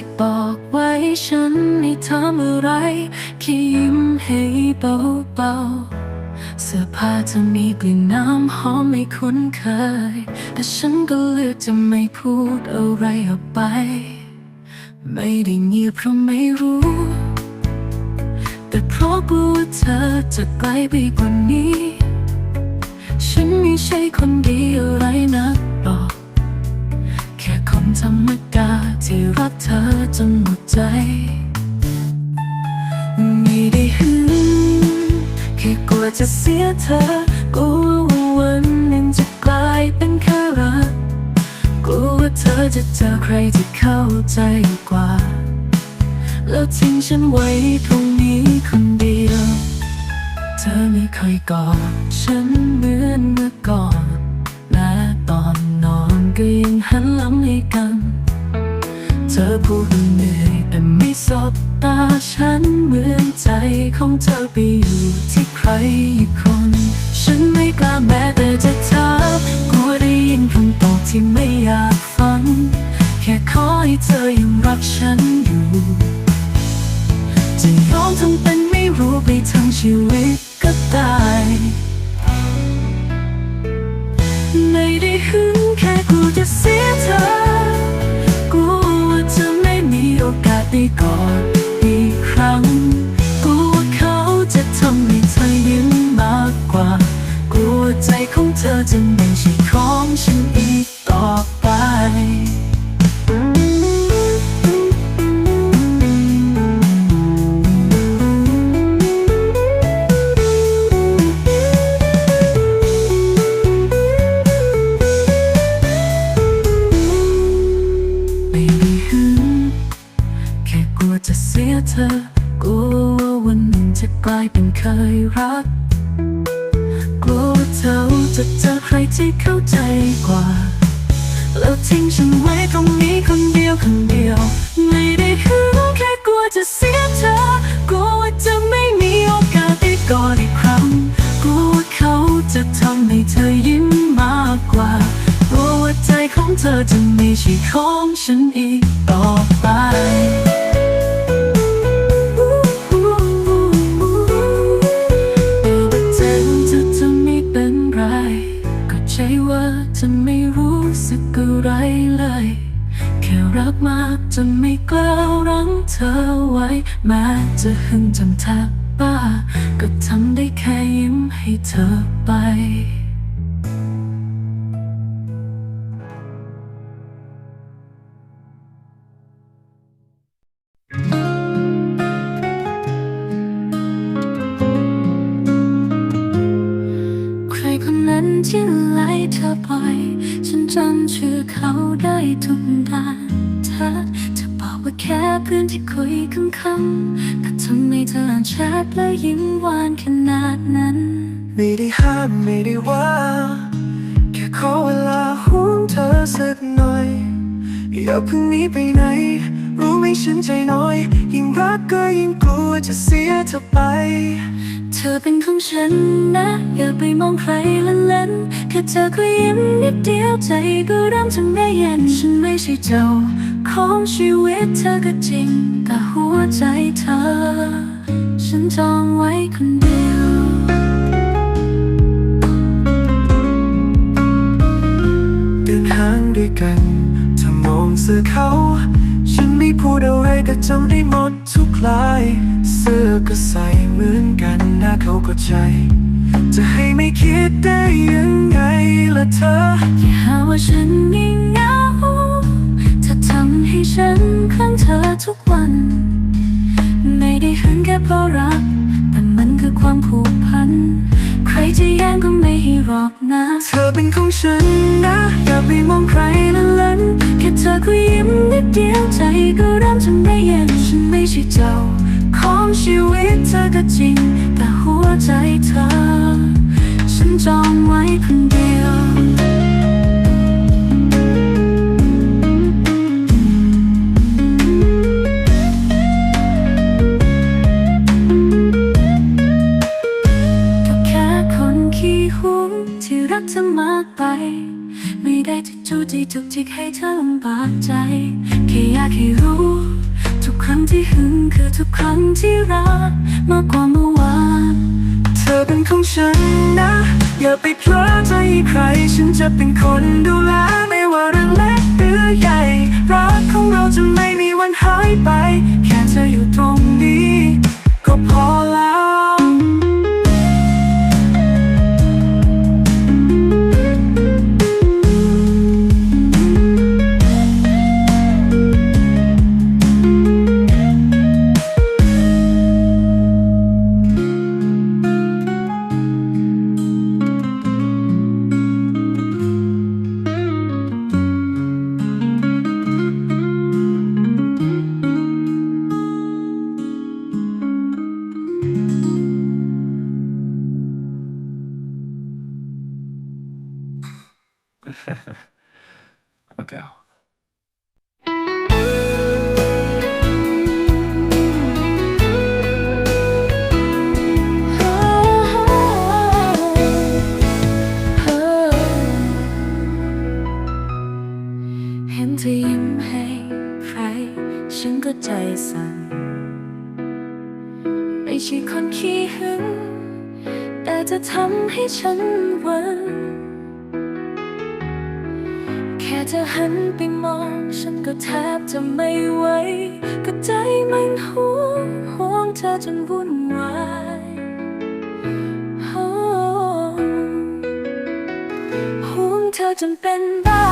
ที่บอกไว้ฉันไม่ทำอะไรแค่ยิ้มให้เบาๆเสื้อผ้าจะมีกลิ่นน้ำหอมไม่คุ้นเคย แต่ฉันก็เลือกจะไม่พูดอะไรออกไป ไม่ได้เงียบเพราะไม่รู้ แต่เพราะกลัวเธอจะไกลไปกว่านี้ ฉันไม่ใช่คนดีอะไรนัก ธรรมดาที่รักเธอจนหมดใจ ไม่ได้หึงแค่กลัวจะเสียเธอกลัวว่าวันหนึ่งจะกลายเป็นแค่รัก กลัวว่าเธอจะเจอใครที่เข้าใจกว่า แล้วทิ้งฉันไว้ตรงนี้คนเดียว เธอไม่เคยกอดฉันเหมือนเมื่อก่อน สบตาฉันเหมือนใจของเธอไปอยู่ที่ใครอีกคน ฉันไม่กล้าแม้แต่จะถามกลัวได้ยินคำตอบที่ไม่อยากฟัง แค่ขอให้เธอยังรักฉันอยู่ จะยอมทำเป็นไม่รู้ไปทั้งชีวิตก็ได้ เคยรัก กลัวเธอจะเจอใครที่เข้าใจกว่า แล้วทิ้งฉันไว้ตรงนี้คนเดียวคนเดียว ไม่ได้หึงแค่กลัวจะเสียเธอ กลัวว่าจะไม่มีโอกาสได้กอดอีกครั้ง กลัวว่าเขาจะทำให้เธอยิ้มมากกว่า กลัวว่าใจของเธอจะไม่ใช่ของฉันอีกต่อ แม้จะหึงจนแทบบ้า ก็ทำได้แค่ยิ้มให้เธอไปใครคนนั้นที่ไล่เธอไปฉันจำชื่อเขาได้ทุกด้าน เพื่อนที่คุยคำคำๆก็ทำให้เธออ่านแชทและยิ้มหวานขนาดนั้น ไม่ได้ห้ามไม่ได้ว่า แค่ขอเวลาห่วงเธอสักหน่อย อย่าเพิ่งหนีไปไหน รู้ไหมฉันใจน้อย ยิ่งรักก็ยิ่งกลัวจะเสียเธอไป เธอเป็นของฉันนะ อย่าไปมองใครละเล่นแค่เธอก็ยิ้มนิดเดียวใจก็เริ่มทำได้เย็นฉันไม่ใช่เจ้า ของชีวิตเธอก็จริง แต่หัวใจเธอ ฉันจองไว้คนเดียว เดินห้างด้วยกันเธอมองเสื้อเขา ฉันไม่พูดอะไรแต่จำได้หมดทุกลาย เสื้อก็ใส่เหมือนกันหน้าเขาก็ใจ จะให้ไม่คิดได้ยังไงล่ะเธออย่าหาว่าฉันงี่เงา ให้ฉันคลั่งเธอทุกวัน ไม่ได้หึงแค่เพราะรัก แต่มันคือความผูกพัน ใครจะแย่งก็ไม่ให้หรอกนะ เธอเป็นของฉันนะ อย่าไปมองใครละล่นแค่เธอก็ยิ้มนิดเดียวใจก็เริ่มทำได้เย็นฉันไม่ใช่เจ้า ของชีวิตเธอก็จริง แต่หัวใจเธอ ฉันจองไว้คนเดียว ไม่ได้จะจูจีจุกจิกให้เธอลำบากใจ แค่อยากให้รู้ ทุกครั้งที่หึงคือทุกครั้งที่รักมากกว่าเมื่อวาน เธอเป็นของฉันนะ อย่าไปเพลอใจใคร ฉันจะเป็นคนดูแลไม่ว่าเรื่องเล็กหรือใหญ่ รักของเราจะไม่มีวันหายไป แค่เธออยู่ตรงนี้ ก็พอแล้ว จนวุ่นวายโอ้ห่วงเธอจนเป็นบ้า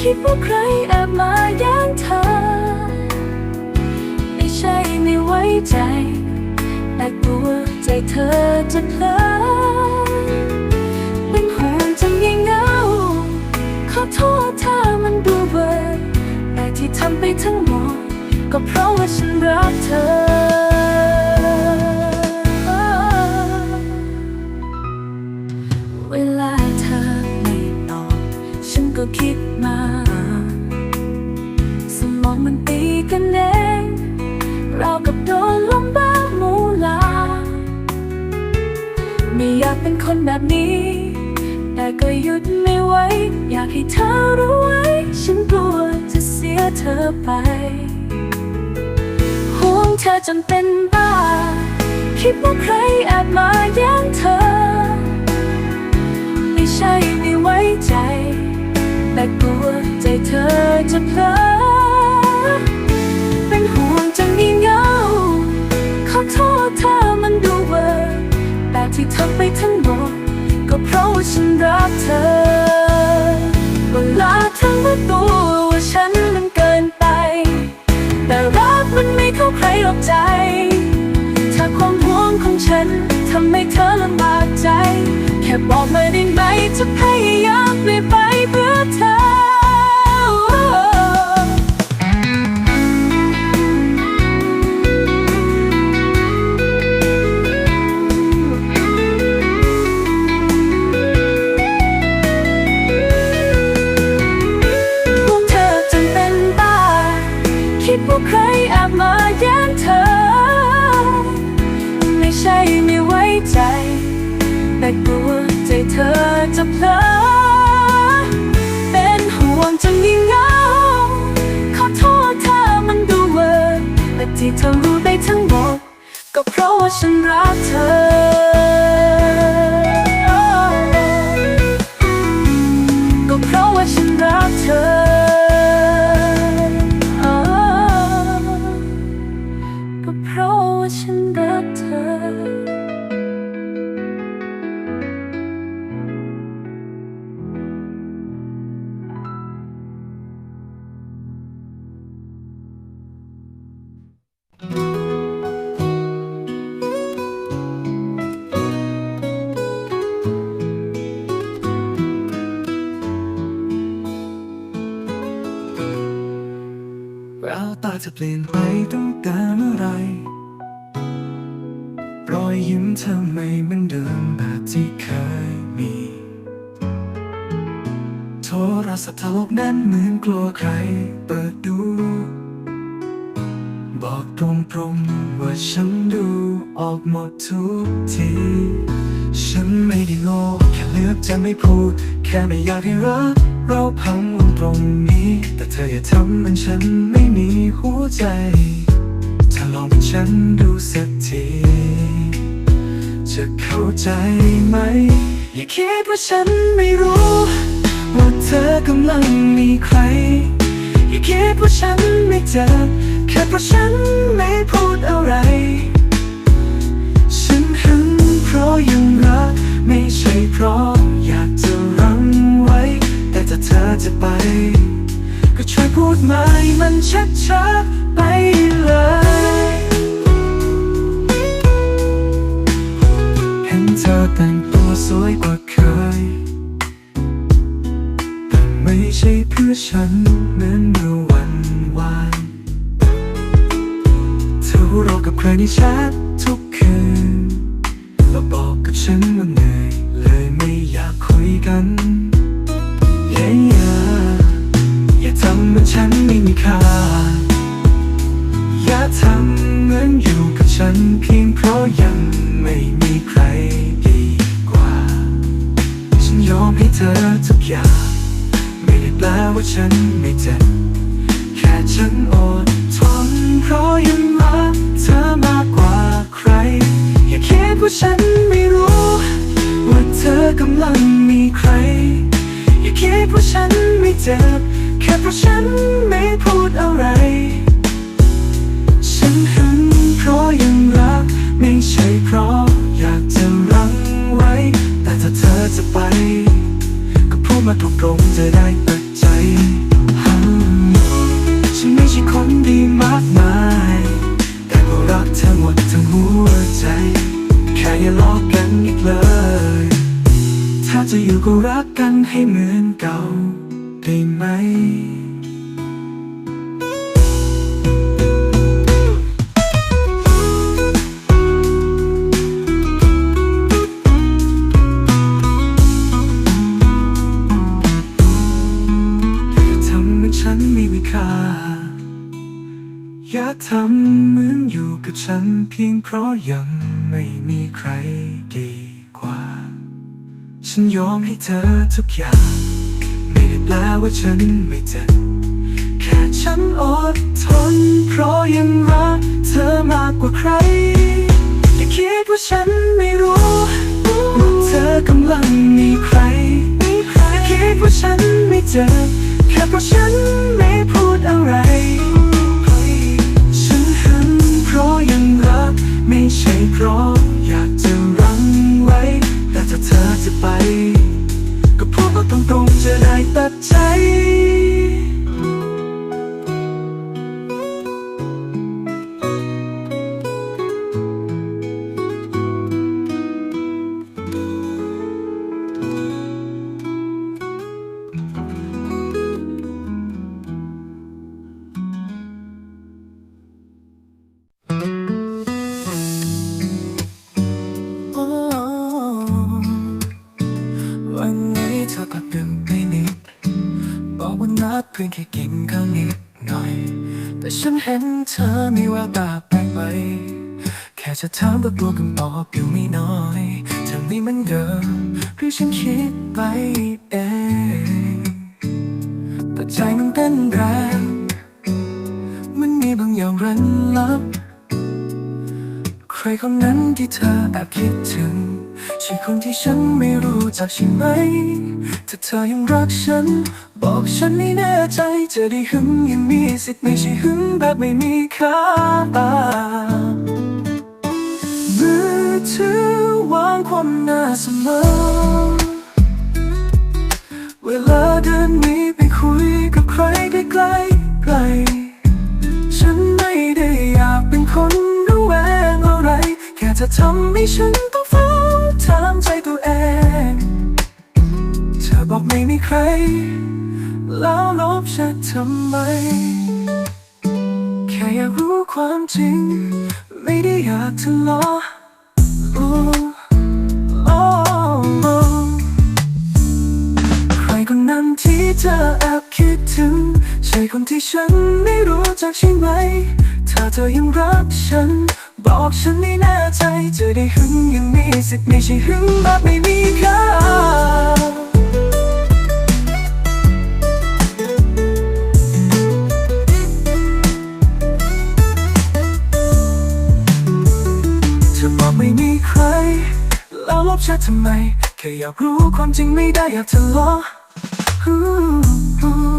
คิดว่าใครแอบมาแย่งเธอ ไม่ใช่ไม่ไว้ใจ แต่กลัวใจเธอจะเพลอเป็นห่วงจังยังเหงาขอโทษถ้ามันดูเบิดแต่ที่ทำไปทั้งหมดก็เพราะว่าฉันรักเธอ จะเพลอเป็นห่วงจังงี่เงาขอโทษถ้ามันดูเวอร์แต่ที่ทำไปทั้งหมดก็เพราะว่าฉันรักเธอเวลาทั้งรู้ตัวว่าฉันมันเกินไป แต่รักมันไม่เข้าใครหรอกใจ ถ้าความห่วงของฉันทำให้เธอลำบากใจ แค่บอกมาได้ไหมจะพยายามไม่ไป ที่เธอรู้ได้ทั้งหมด ก็เพราะว่าฉันรักเธอ จะเปลี่ยนไปตั้งแต่เมื่อไร รอยยิ้มเธอไม่เหมือนเดิมแบบที่เคยมี โทรศัพท์ทะลกแน่นเหมือนกลัวใคร เปิดดู บอกตรงๆว่าฉันดูออกหมดทุกทีฉันไม่ได้โง่แค่เลือกจะไม่พูด แค่ไม่อยากให้รักเราพังลง ตรงนี้ แต่เธออย่าทำเหมันฉันไม่มีหัวใจ ถ้าลองเป็นฉันดูสักที จะเข้าใจไหม อย่าคิดว่าฉันไม่รู้ ว่าเธอกำลังมีใคร อย่าคิดว่าฉันไม่เจ็บแค่เพราะฉันไม่พูดอะไร ฉันหึงเพราะยังรักไม่ใช่เพราะาเธอจะไป ก็ช่วยพูดมาให้มันชัดๆไปเลยเห็นเธอแต่งตัวสวยกว่าเคย แต่ไม่ใช่เพื่อฉันเหมือนเมื่อวันวานเธอราะกับใครในแชท ว่าฉันไม่รู้ ว่าเธอกำลังมีใคร อย่าคิดว่าฉันไม่เจ็บ แค่เพราะฉันไม่พูดอะไร ฉันหึงเพราะยังรัก ไม่ใช่เพราะอยากจะรั้งไว้ แต่ถ้าเธอจะไป ก็พูดมาตรงๆจะได้เปิ รักกันให้เหมือนเก่าได้ไหม ทำเหมือนฉันไม่มีค่าอย่าทำเหมือนอยู่กับฉันเพียงเพราะยังไม่มีใครดีกว่า ฉันยอมให้เธอทุกอย่าง ไม่ได้แปลว่าฉันไม่เจ็บแค่ฉันอดทน เพราะยังรักเธอมากกว่าใคร อย่าคิดว่าฉันไม่รู้ว่าเธอกำลังมีใครอย่าคิดว่าฉันไม่เจ็บแค่เพราะฉันไม่พูดอะไร พื่อนแค่กินข้าวนิดหน่อย แต่ฉันเห็นเธอมีแววตาแปลกไป แค่จะถามก็กลัวคำตอบอยู่ไม่น้อยเธอไม่เหมือนเดิมหรือฉันคิดไปเองแต่ใจมันเต้นแรงมันมีบางอย่างร้นลับ ใครคนนั้นที่เธอแอบคิดถึง ใช่คนที่ฉันไม่รู้จักใช่ไหม ถ้าเธอยังรักฉัน บอกฉันไม่แน่ใจจะได้หึงยังมีสิทธิ์ไม่ใช่หึงแบบไม่มีค่ามือถือวางความน้าเสมอ เวลาเดินหนีไปคุยกับใครใกล้ไกล จะทำให้ฉันต้องเฝ้าถามใจตัวเอง เธอบอกไม่มีใคร แล้วลบฉันทำไม แค่อยากรู้ความจริง ไม่ได้อยากทะเลาะโอ้โอ้โอ้ใครคนนั้นที่เธอแอบคิดถึง ใช่คนที่ฉันไม่รู้จักใช่ไหม ถ้าเธอยังรักฉัน บอกฉันไม่แน่ใจได้หึงยังมีสิทธิ์ไม่ใช่หึงแบบไม่มีค่าเธอบอกไม่มีใคร แล้วลบแชททำไม แค่อยากรู้ความจริงไม่ได้อยากทะเลาะอืม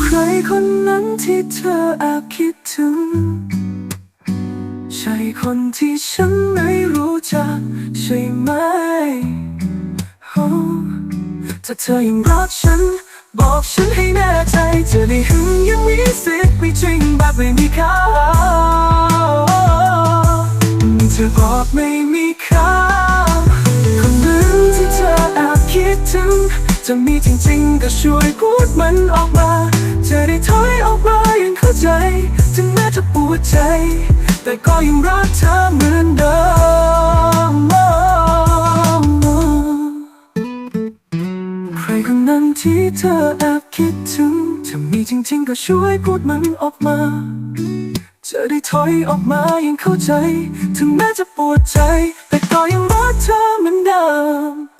ใครคนนั้นที่เธอแอบคิดถึง ใช่คนที่ฉันไม่รู้จักใช่ไหมโอ้ถ้าเธอยังรักฉัน บอกฉันให้แน่ใจจะได้หึงยังมีสิทธิ์ไม่จริงแบบไม่มีค่าเธอบอกไม่มีค่าคนหนึ่งที่เธอแอบคิดถึงจะมีจริงๆก็ช่วยพูดมันออกมาจะได้ถอยออกมายังเข้าใจ ถึงแม้จะปวดใจ แต่ก็ยังรักเธอเหมือนเดิม ใครคนนั้นที่เธอแอบคิดถึงถ้ามีจริงๆก็ช่วยพูดมันออกมา จะได้ถอยออกมายังเข้าใจ ถึงแม้จะปวดใจ แต่ก็ยังรักเธอเหมือนเดิม